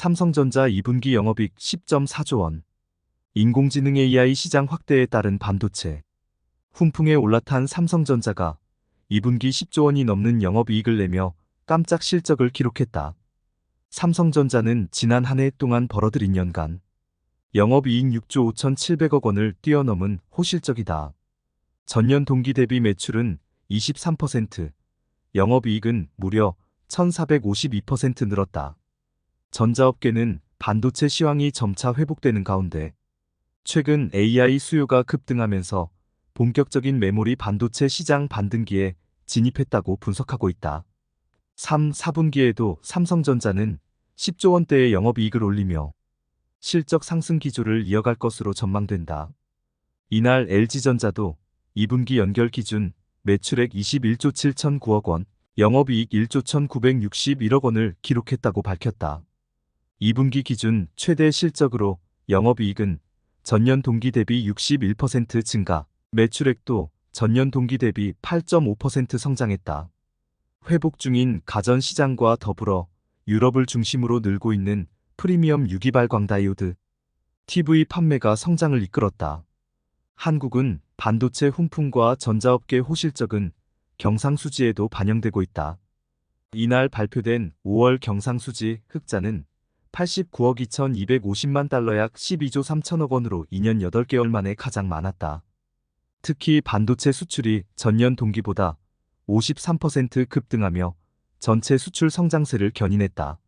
삼성전자 2분기 영업이익 10.4조 원. 인공지능 AI 시장 확대에 따른 반도체. 훈풍에 올라탄 삼성전자가 2분기 10조 원이 넘는 영업이익을 내며 깜짝 실적을 기록했다. 삼성전자는 지난 한 해 동안 벌어들인 연간 영업이익 6조 5,700억 원을 뛰어넘은 호실적이다. 전년 동기 대비 매출은 23%, 영업이익은 무려 1,452% 늘었다. 전자업계는 반도체 시황이 점차 회복되는 가운데 최근 AI 수요가 급등하면서 본격적인 메모리 반도체 시장 반등기에 진입했다고 분석하고 있다. 3, 4분기에도 삼성전자는 10조 원대의 영업이익을 올리며 실적 상승 기조를 이어갈 것으로 전망된다. 이날 LG전자도 2분기 연결 기준 매출액 21조 7,009억 원, 영업이익 1조 1,961억 원을 기록했다고 밝혔다. 2분기 기준 최대 실적으로 영업이익은 전년 동기 대비 61% 증가, 매출액도 전년 동기 대비 8.5% 성장했다. 회복 중인 가전 시장과 더불어 유럽을 중심으로 늘고 있는 프리미엄 유기발 광다이오드 TV 판매가 성장을 이끌었다. 한국은 반도체 훈풍과 전자업계 호실적은 경상수지에도 반영되고 있다. 이날 발표된 5월 경상수지 흑자는 89억 2,250만 달러 약 12조 3천억 원으로 2년 8개월 만에 가장 많았다. 특히 반도체 수출이 전년 동기보다 53% 급등하며 전체 수출 성장세를 견인했다.